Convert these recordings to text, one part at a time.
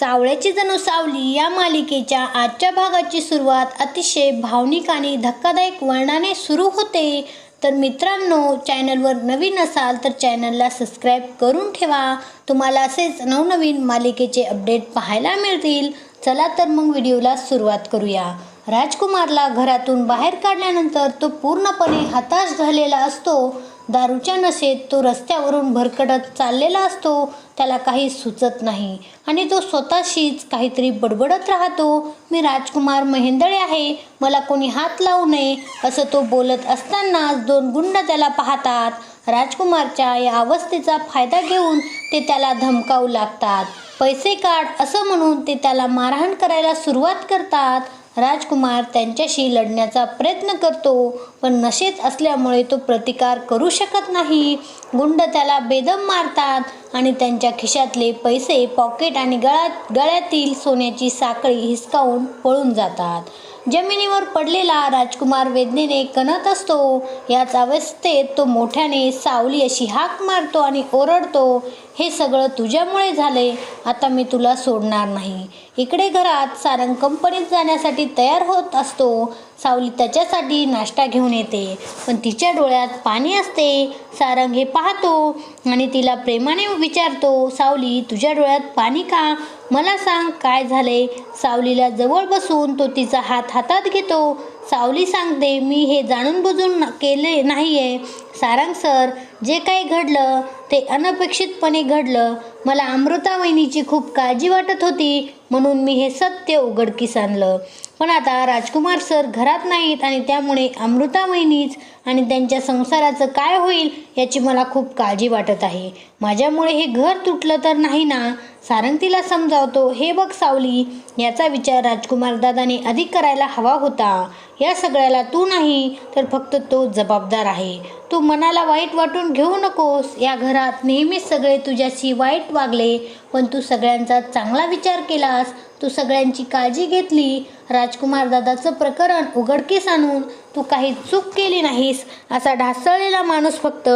सावळ्याची जणू सावली या मालिकेच्या आजच्या भागाची सुरुवात अतिशय भावनिक आणि धक्कादायक वर्णाने सुरू होते. तर मित्रांनो चॅनलवर नवीन असाल तर चॅनलला सबस्क्राईब करून ठेवा. तुम्हाला असेच नवनवीन मालिकेचे अपडेट पाहायला मिळतील. चला तर मग व्हिडिओला सुरुवात करूया. राजकुमारला घरातून बाहेर काढल्यानंतर तो पूर्णपणे हताश झालेला असतो. दारूच्या नशेत तो रस्त्यावरून भरकटत चाललेला असतो. त्याला काही सुचत नाही आणि तो स्वतःशीच काहीतरी बडबडत राहतो. मी राजकुमार महेंदळे आहे. मला कोणी हात लावू नये असं तो बोलत असतानाच दोन गुंड त्याला पाहतात. राजकुमारच्या या अवस्थेचा फायदा घेऊन ते त्याला धमकावू लागतात. पैसे काढ असं म्हणून ते त्याला मारहाण करायला सुरुवात करतात. राजकुमार त्यांच्याशी लढण्याचा प्रयत्न करतो पण नशेत असल्यामुळे तो प्रतिकार करू शकत नाही. गुंड त्याला बेदम मारतात आणि त्यांच्या खिशातले पैसे पॉकेट आणि गळ्यात गळ्यातील सोन्याची साखळी हिसकावून पळून जातात. जमिनीवर पडलेला राजकुमार वेदनेने कणत असतो. याच अवस्थेत तो मोठ्याने सावली अशी हाक मारतो आणि ओरडतो हे सगळं तुझ्यामुळे झाले आता मी तुला सोडणार नाही. इकडे घरात सारंग कंपनीत जाण्यासाठी तयार होत असतो. सावली त्याच्यासाठी नाश्ता घेऊन येते. पण तिच्या डोळ्यात पाणी असते. सारंग हे पाहतो आणि तिला प्रेमाने विचारतो सावली तुझ्या डोळ्यात पाणी का? मला सांग काय झाले सावलीला जवळ बसून तो तिचा हात हातात घेतो. सावली सांगते मी हे जाणून बुजून केले नाही आहे सारंग सर जे काही घडलं ते अनपेक्षितपणे घडलं. मला अमृता वहिनीची खूप काळजी वाटत होती म्हणून मी हे सत्य उघडकीस आणलं. पण आता राजकुमार सर घरात नाहीत आणि त्यामुळे अमृता वहिनीच आणि त्यांच्या संसाराचं काय होईल याची मला खूप काळजी वाटत आहे. माझ्यामुळे हे घर तुटलं तर नाही ना? सारंगतीला समजावतो हे बघ सावली याचा विचार राजकुमार दादाने अधिक करायला हवा होता. या सगळ्याला तू नाही तर फक्त तो जबाबदार आहे. तू मनाला वाईट वाटून घेऊ नकोस. या घरात नेहमीच सगळे तुझ्याशी वाईट वागले. पण तू सगळ्यांचा चांगला विचार केलास. तू सगळ्यांची काळजी घेतली. राजकुमार दादाचं प्रकरण उघडकीस आणून तू काही चूक केली नाहीस असा ढासळलेला माणूस फक्त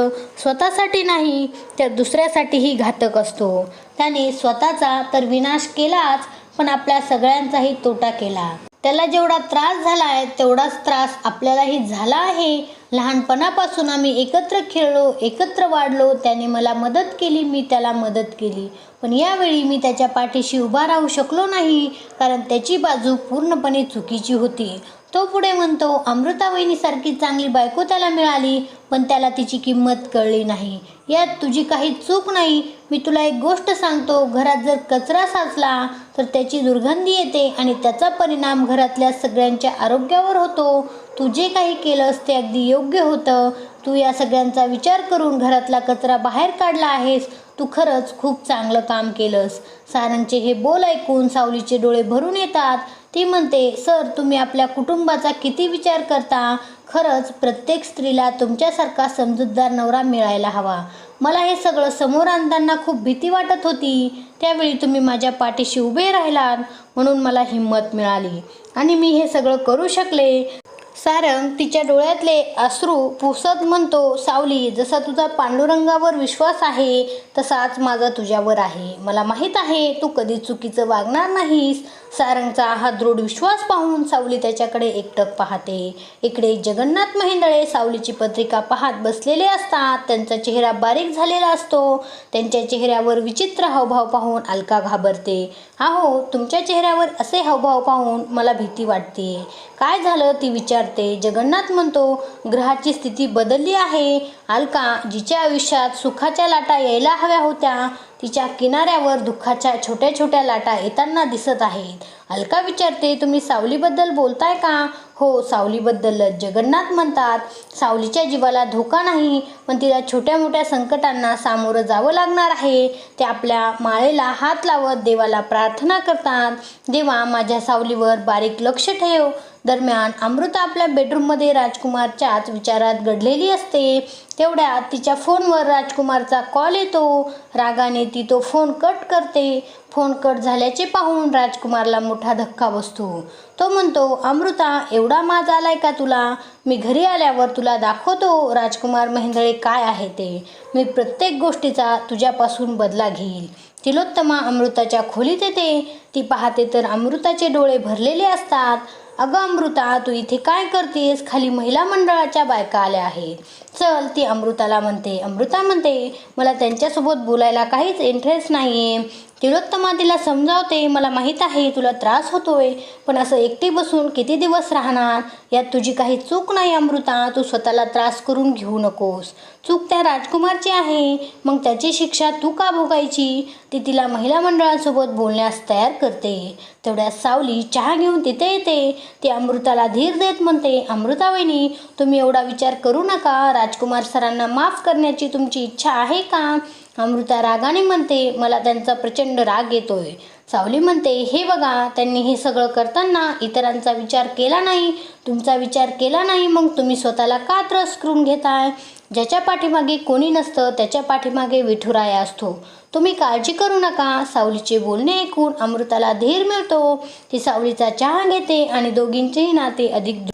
स्वतःसाठी नाही तर दुसऱ्यासाठीही घातक असतो. त्याने स्वतःचा तर विनाश केलाच पण आपल्या सगळ्यांचाही तोटा केला. त्याला जेवढा त्रास झाला आहे तेवढाच त्रास आपल्यालाही झाला आहे लहानपणापासून आम्ही एकत्र खेळलो एकत्र वाढलो. त्याने मला मदत केली मी त्याला मदत केली. पण यावेळी मी त्याच्या पाठीशी उभा राहू शकलो नाही कारण त्याची बाजू पूर्णपणे चुकीची होती. तो पुढे म्हणतो अमृतावहिनीसारखी चांगली बायको त्याला मिळाली पण त्याला तिची किंमत कळली नाही. यात तुझी काही चूक नाही. मी तुला एक गोष्ट सांगतो घरात जर कचरा साचला तर त्याची दुर्गंधी येते आणि त्याचा परिणाम घरातल्या सगळ्यांच्या आरोग्यावर होतो. तू जे काही केलंस ते अगदी योग्य होतं. तू या सगळ्यांचा विचार करून घरातला कचरा बाहेर काढला आहेस. तू खरंच खूप चांगलं काम केलंस. सारंगचे हे बोल ऐकून सावलीचे डोळे भरून येतात. ती म्हणते सर तुम्ही आपल्या कुटुंबाचा किती विचार करता? खरंच प्रत्येक स्त्रीला तुमच्यासारखा समजूतदार नवरा मिळायला हवा. मला हे सगळं समोर आणताना खूप भीती वाटत होती. त्यावेळी तुम्ही माझ्या पाठीशी उभे राहिलात म्हणून मला हिंमत मिळाली आणि मी हे सगळं करू शकले. सारंग तिच्या डोळ्यातले अश्रू पुसत म्हणतो सावली जसा तुझा पांडुरंगावर विश्वास आहे तसाच माझा तुझ्यावर आहे. मला माहीत आहे तू कधी चुकीचं वागणार नाहीस सारंगचा हा दृढ विश्वास पाहून सावली त्याच्याकडे एकटक पाहते. इकडे जगन्नाथ महेंदळे सावलीची पत्रिका पाहत बसलेले असतात. त्यांचा चेहरा बारीक झालेला असतो. त्यांच्या चेहऱ्यावर विचित्र हावभाव पाहून अलका घाबरते. आहो तुमच्या चेहऱ्यावर असे हावभाव पाहून मला भीती वाटते. काय झालं? ती विचारते. जगन्नाथ म्हणतो ग्रहाची स्थिती बदलली आहे. अलका जिच्या आयुष्यात सुखाच्या लाटा यायला हव्या होत्या तिच्या किनाऱ्यावर दुःखाच्या छोट्या छोट्या लाटा येताना दिसत आहेत. अलका विचारते तुम्ही सावलीबद्दल बोलताय का? हो सावलीबद्दलच जगन्नाथ म्हणतात सावलीच्या जीवाला धोका नाही पण तिला छोट्या मोठ्या संकटांना सामोरं जावं लागणार आहे. ते आपल्या माळेला हात लावत देवाला प्रार्थना करतात. देवा माझ्या सावलीवर बारीक लक्ष ठेव. दरम्यान अमृता आपल्या बेडरूममध्ये राजकुमारच्याच विचारात घडलेली असते. तेवढ्यात तिच्या फोनवर राजकुमारचा कॉल येतो. रागाने ती तो फोन कट करते. फोन कट झाल्याचे पाहून राजकुमारला मोठा धक्का बसतो. तो म्हणतो अमृता एवढा माज आलाय का तुला? मी घरी आल्यावर तुला दाखवतो राजकुमार महेंदळे काय आहे ते. मी प्रत्येक गोष्टीचा तुझ्यापासून बदला घेईल. तिलोत्तमा अमृताच्या खोलीत येते. ती पाहते तर अमृताचे डोळे भरलेले असतात. अगं अमृता तू इथे काय करतेस? खाली महिला मंडळाच्या बायका आल्या आहेत. चल ती अमृताला म्हणते. अमृता म्हणते मला त्यांच्यासोबत बोलायला काहीच इंटरेस्ट नाही आहे तिलोत्तमा तिला समजावते मला माहीत आहे तुला त्रास होतोय पण असं एकटी बसून किती दिवस राहणार? यात तुझी काही चूक नाही अमृता. तू स्वतःला त्रास करून घेऊ नकोस. चूक त्या राजकुमारची आहे. मग त्याची शिक्षा तू का भोगायची? ती तिला महिला मंडळासोबत बोलण्यास तयार करते. तेवढ्यात सावली चहा घेऊन तिथे येते. ती अमृताला धीर देत म्हणते अमृता वहिनी तुम्ही एवढा विचार करू नका. राजकुमार सरांना माफ करण्याची तुमची इच्छा आहे का? अमृता रागाने म्हणते मला त्यांचा प्रचंड राग येतोय. सावली म्हणते हे बघा त्यांनी हे सगळं करताना इतरांचा विचार केला नाही. तुमचा विचार केला नाही मग तुम्ही स्वतःला का त्रस करून घेताय? ज्याच्या पाठीमागे कोणी नसतं त्याच्या पाठीमागे विठुराया असतो. तुम्ही काळजी करू नका. सावलीचे बोलणे ऐकून अमृताला धीर मिळतो. ती सावलीचा चहा घेते आणि दोघींचेही नाते अधिक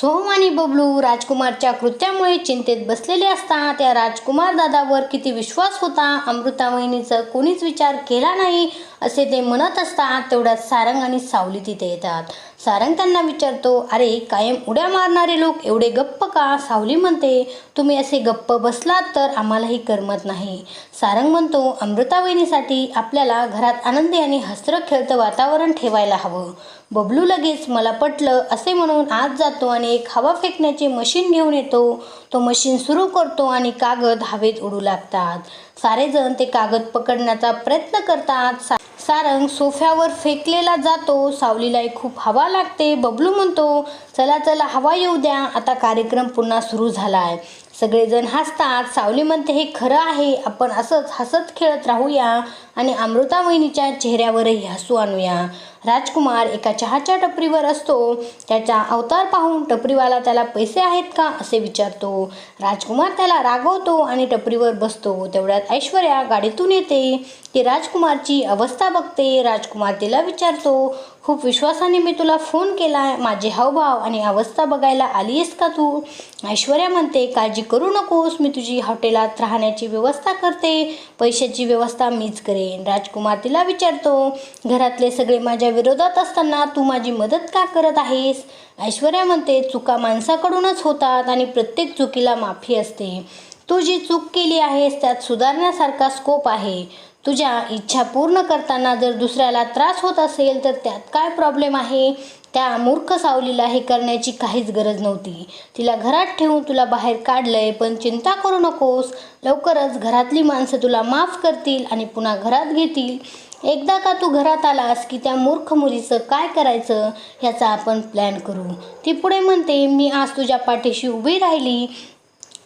सोहम आणि बबलू राजकुमारच्या कृत्यामुळे चिंतेत बसलेले असता त्या राजकुमार दादावर किती विश्वास होता? अमृता कोणीच विचार केला नाही. असे ते म्हणत असतात तेवढ्यात सारंग आणि सावली तिथे येतात. सारंग त्यांना विचारतो अरे कायम उड्या मारणारे लोक एवढे गप्प का? सावली म्हणते तुम्ही असे गप्प बसलात तर आम्हालाही करमत नाही. सारंग म्हणतो अमृतावहिनीसाठी आपल्याला घरात आनंदी आणि हसरं खेळतं वातावरण ठेवायला हवं. बबलू लगेच मला पटलं असे म्हणून आत जातो आणि एक हवा फेकण्याचे मशीन घेऊन येतो. तो मशीन सुरू करतो आणि कागद हवेत उडू लागतात. सारेजण ते कागद पकडण्याचा प्रयत्न करतात. सा सारंग सोफ्यावर फेकलेला जातो सावलीलाही खूप हवा लागते बबलू म्हणतो चला चला हवा येऊ द्या. आता कार्यक्रम पुन्हा सुरू झाला आहे सगळेजण हसतात. सावली म्हणते हे खरं आहे. आपण असंच हसत खेळत राहूया आणि अमृता वहिनीच्या चेहऱ्यावरही हसू आणूया. राजकुमार एका चहाच्या टपरीवर असतो. त्याचा अवतार पाहून टपरीवाला त्याला पैसे आहेत का असे विचारतो. राजकुमार त्याला रागवतो आणि टपरीवर बसतो. तेवढ्यात ऐश्वर्या गाडीतून येते. ती राजकुमारची अवस्था बघते. राजकुमार तिला विचारतो खूप विश्वासाने मी तुला फोन केला माझे हावभाव आणि अवस्था बघायला आली आहेस का तू? ऐश्वर्या म्हणते काळजी करू नकोस मी तुझी हॉटेलात राहण्याची व्यवस्था करते पैशाची व्यवस्था मीच करेन. राजकुमार तिला विचारतो घरातले सगळे माझ्या विरोधात असताना तू माझी मदत का करत आहेस? ऐश्वर्या म्हणते चुका माणसाकडूनच होतात आणि प्रत्येक चुकीला माफी असते. तू जी चूक केली आहेस त्यात सुधारण्यासारखा स्कोप आहे. तुझ्या इच्छा पूर्ण करताना जर दुसऱ्याला त्रास होत असेल तर त्यात काय प्रॉब्लेम आहे? त्या मूर्ख सावलीला हे करण्याची काहीच गरज नव्हती. तिला घरात ठेवून तुला बाहेर काढलंय पण चिंता करू नकोस. लवकरच घरातली माणसं तुला माफ करतील आणि पुन्हा घरात घेतील. एकदा का तू घरात आलास की त्या मूर्ख मुलीचं काय करायचं ह्याचा आपण प्लॅन करू. ती पुढे म्हणते मी आज तुझ्या पाठीशी उभी राहिली.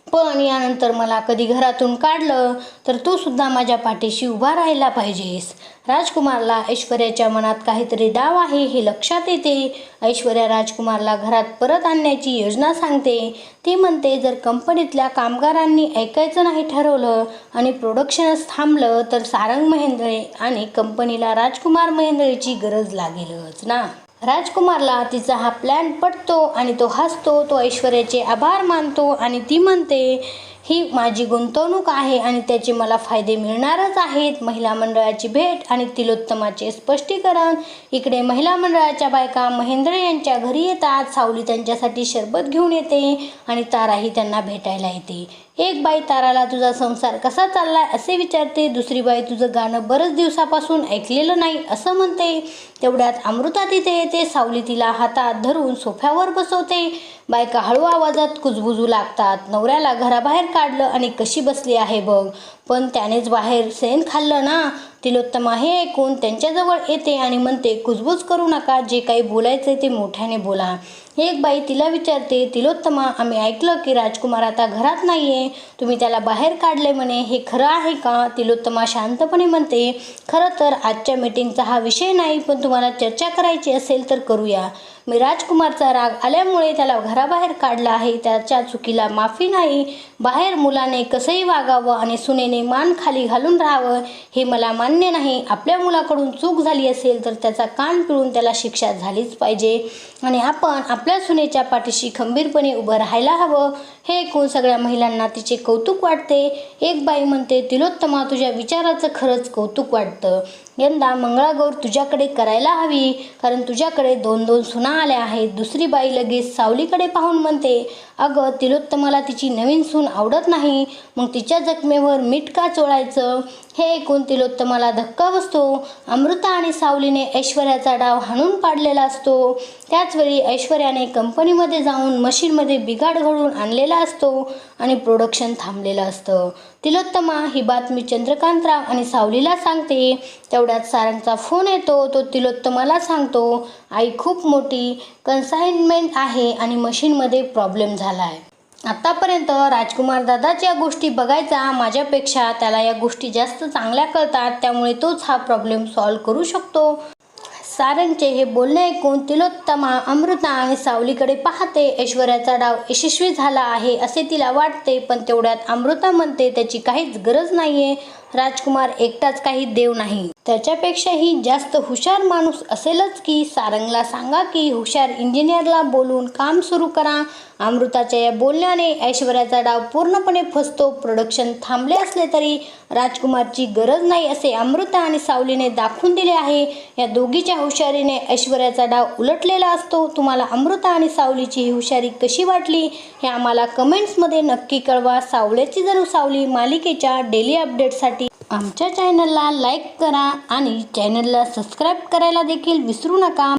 पण यानंतर मला कधी घरातून काढलं तर तू सुद्धा माझ्या पाठीशी उभा राहायला पाहिजेस. राजकुमारला ऐश्वर्याच्या मनात काहीतरी डाव आहे हे लक्षात येते. ऐश्वर्या राजकुमारला घरात परत आणण्याची योजना सांगते. ती म्हणते जर कंपनीतल्या कामगारांनी ऐकायचं नाही ठरवलं आणि प्रोडक्शनच थांबलं तर सारंग महेंद्रे आणि कंपनीला राजकुमार महेंद्रेची गरज लागेलच ना? राजकुमारला तिचा हा प्लॅन पटतो आणि तो हसतो तो ऐश्वर्याचे आभार मानतो आणि ती म्हणते ही माझी गुंतवणूक आहे आणि त्याचे मला फायदे मिळणारच आहेत. महिला मंडळाची भेट आणि तिलोत्तमाचे स्पष्टीकरण. इकडे महिला मंडळाच्या बायका महेंद्र यांच्या घरी येतात. सावली त्यांच्यासाठी शरबत घेऊन येते आणि ताराही त्यांना भेटायला येते. एक बाई ताराला तुझा संसार कसा चाललाय असे विचारते दुसरी बाई तुझं गाणं बरंच दिवसापासून ऐकलेलं नाही असं म्हणते. तेवढ्यात अमृता तिथे येते सावली तिला हातात धरून सोफ्यावर बसवते. बायका हळू आवाजात कुजबुजू लागतात. नवऱ्याला घराबाहेर काढलं आणि कशी बसली आहे बघ. पण त्यानेच बाहेर सेन खाल्लं ना. तिलोत्तमा हे ऐकून त्यांच्याजवळ येते आणि म्हणते कुजबूज करू नका जे काही बोलायचे ते मोठ्याने बोला. एक बाई तिला विचारते तिलोत्तमा आम्ही ऐकलं की राजकुमार आता घरात नाही आहे तुम्ही त्याला बाहेर काढले म्हणे. हे खरं आहे का? तिलोत्तमा शांतपणे म्हणते खरं तर आजच्या मीटिंगचा हा विषय नाही पण तुम्हाला चर्चा करायची असेल तर करूया. मी राजकुमारचा राग आल्यामुळे त्याला घराबाहेर काढला आहे. त्याच्या चुकीला माफी नाही. बाहेर मुलाने कसंही वागावं आणि सुनेने मान खाली घालून राहावं हे मला मान्य नाही. आपल्या मुलाकडून चूक झाली असेल तर त्याचा कान पिळून त्याला शिक्षा झालीच पाहिजे. आणि आपण आपल्या सुनेच्या पाठीशी खंबीरपणे उभं राहायला हवं. हे ऐकून सगळ्या महिलांना तिचे कौतुक वाटते. एक बाई म्हणते तिलोत्तमा तुझ्या विचाराचं खरंच कौतुक वाटतं. यंदा मंगळागौर तुझ्याकडे करायला हवी कारण तुझ्याकडे दोन दोन सुना आल्या आहेत. दुसरी बाई लगेच सावलीकडे पाहून म्हणते अगं तिलोत्तमाला तिची नवीन सून आवडत नाही. मग तिच्या जखमेवर मीठ का चोळायचं? हे ऐकून तिलोत्तमाला धक्का बसतो. अमृता आणि सावलीने ऐश्वर्याचा डाव हाणून पाडलेला असतो. त्याचवेळी ऐश्वर्याने कंपनीमध्ये जाऊन मशीनमध्ये बिघाड घडून आणलेला असतो आणि प्रोडक्शन थांबलेलं असतं. तिलोत्तमा ही बातमी चंद्रकांतराव आणि सावलीला सांगते. तेवढ्यात सारंगचा फोन येतो तो तिलोत्तमाला सांगतो आई खूप मोठी कन्साइनमेंट आहे आणि मशीनमध्ये प्रॉब्लेम झाला आहे आत्तापर्यंत राजकुमार दादाच्या गोष्टी बघायचा माझ्यापेक्षा त्याला या गोष्टी जास्त चांगल्या कळतात त्यामुळे तोच हा प्रॉब्लेम सॉल्व करू शकतो. सारंगचे हे बोलणे ऐकून तिलोत्तमा अमृता आणि सावलीकडे पाहते ऐश्वर्याचा डाव यशस्वी झाला आहे असे तिला वाटते पण तेवढ्यात अमृता म्हणते त्याची काहीच गरज नाहीये. राजकुमार एकटाच काही देव नाही. त्याच्यापेक्षाही जास्त हुशार माणूस असेलच की सारंगला सांगा की हुशार इंजिनियरला बोलून काम सुरू करा. अमृताच्या या बोलण्याने ऐश्वर्याचा डाव पूर्णपणे फसतो. प्रोडक्शन थांबले असले तरी राजकुमारची गरज नाही असे अमृता आणि सावलीने दाखवून दिले आहे. या दोघीच्या हुशारीने ऐश्वर्याचा डाव उलटलेला असतो. तुम्हाला अमृता आणि सावलीची ही हुशारी कशी वाटली हे आम्हाला कमेंट्समध्ये नक्की कळवा. सावल्याची जणू सावली मालिकेच्या डेली अपडेटसाठी आमच्या चॅनलला लाईक करा आणि चॅनलला सबस्क्राईब करायला देखील विसरू नका.